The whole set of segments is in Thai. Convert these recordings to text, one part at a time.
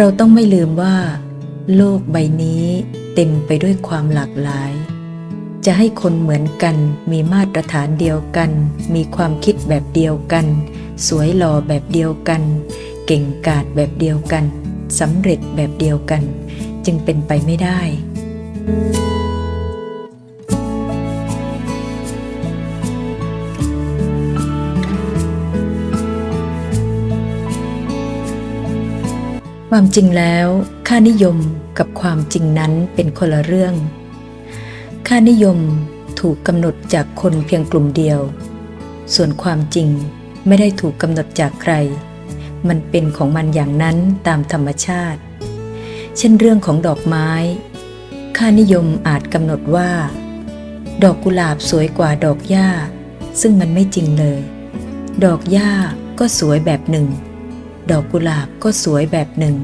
เราต้องไม่ลืมว่า โลกใบนี้เต็มไปด้วยความหลากหลาย จะให้คนเหมือนกัน มีมาตรฐานเดียวกัน มีความคิดแบบเดียวกัน สวยหล่อแบบเดียวกัน เก่งกาจแบบเดียวกันสำเร็จแบบเดียวกัน จึงเป็นไปไม่ได้ ความจริงแล้ว ค่านิยมกับความจริงนั้นเป็นคนละเรื่อง ค่านิยมถูกกำหนดจากคนเพียงกลุ่มเดียว ส่วนความจริงไม่ได้ถูกกำหนดจากใคร มันเป็นของมันอย่างนั้นตามธรรมชาติ เช่นเรื่องของดอกไม้ ค่านิยมอาจกำหนดว่า ดอกกุหลาบสวยกว่าดอกหญ้า ซึ่งมันไม่จริงเลย ดอกหญ้าก็สวยแบบหนึ่ง ดอกกุหลาบก็สวยแบบหนึ่ง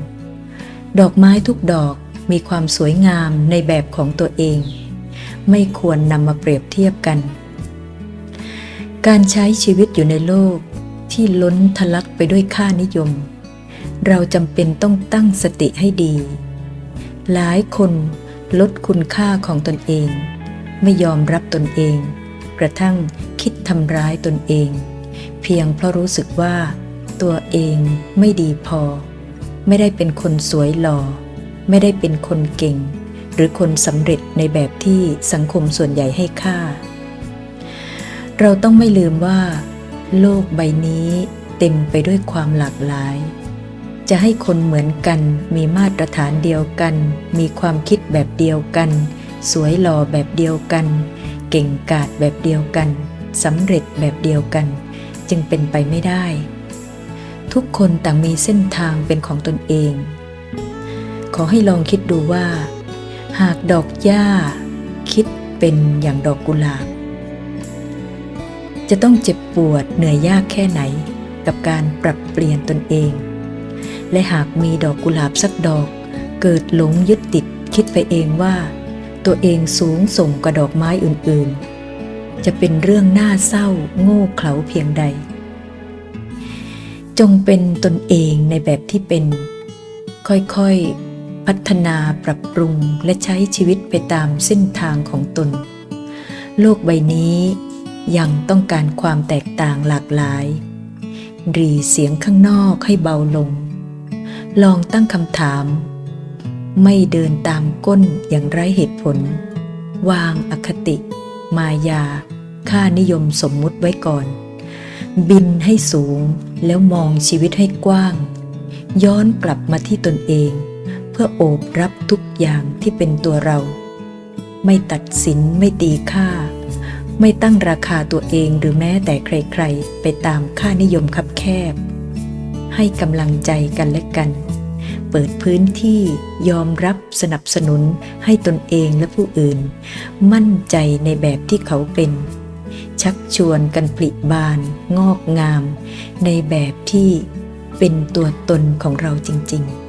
ดอกไม้ทุกดอกมีความสวยงามในแบบของตัวเอง ไม่ควรนำมาเปรียบเทียบกัน การใช้ชีวิตอยู่ในโลกที่ล้นทะลักไปด้วยค่านิยม เราจำเป็นต้องตั้งสติให้ดี หลายคนลดคุณค่าของตนเอง ไม่ยอมรับตนเอง กระทั่งคิดทำร้ายตนเอง เพียงเพราะรู้สึกว่า ตัวเองไม่ดีพอ ไม่ได้เป็นคนสวยหล่อ ไม่ได้เป็นคนเก่ง หรือคนสำเร็จในแบบที่สังคมส่วนใหญ่ให้ค่า เราต้องไม่ลืมว่า โลกใบนี้เต็มไปด้วยความหลากหลาย จะให้คนเหมือนกัน มีมาตรฐานเดียวกัน มีความคิดแบบเดียวกัน สวยหล่อแบบเดียวกัน เก่งกาจแบบเดียวกันสำเร็จแบบเดียวกัน จึงเป็นไปไม่ได้ ทุกคนต่างมีเส้นทางเป็นของตนเอง ขอให้ลองคิดดูว่า หากดอกหญ้า คิดเป็นอย่างดอกกุหลาบ จะต้องเจ็บปวดเหนื่อยยากแค่ไหนกับการปรับเปลี่ยนตนเอง และหากมีดอกกุหลาบสักดอก เกิดหลงยึดติดคิดไปเองว่า ตัวเองสูงส่งกว่าดอกไม้อื่นๆ จะเป็นเรื่องน่าเศร้าโง่เขลาเพียงใด จงเป็นตนเองในแบบที่เป็น ค่อยๆ พัฒนาปรับปรุงและใช้ชีวิตไปตามเส้นทางของตน โลกใบนี้ยังต้องการความแตกต่างหลากหลาย รีเสียงข้างนอกให้เบาลง ลองตั้งคำถาม ไม่เดินตามก้นอย่างไร้เหตุผล วางอคติ มายา ค่านิยมสมมุติไว้ก่อน บินให้สูงแล้วมองชีวิตให้กว้าง ย้อนกลับมาที่ตนเอง เพื่อโอบรับทุกอย่างที่เป็นตัวเรา ไม่ตัดสินไม่ตีค่า ไม่ตั้งราคาตัวเองหรือแม้แต่ใครๆ ไปตามค่านิยมคับแคบ ให้กำลังใจกันและกัน เปิดพื้นที่ยอมรับสนับสนุนให้ตนเองและผู้อื่น มั่นใจในแบบที่เขาเป็น ชักชวนกันผลิบานงอกงาม ในแบบที่เป็นตัวตนของเราจริง ๆ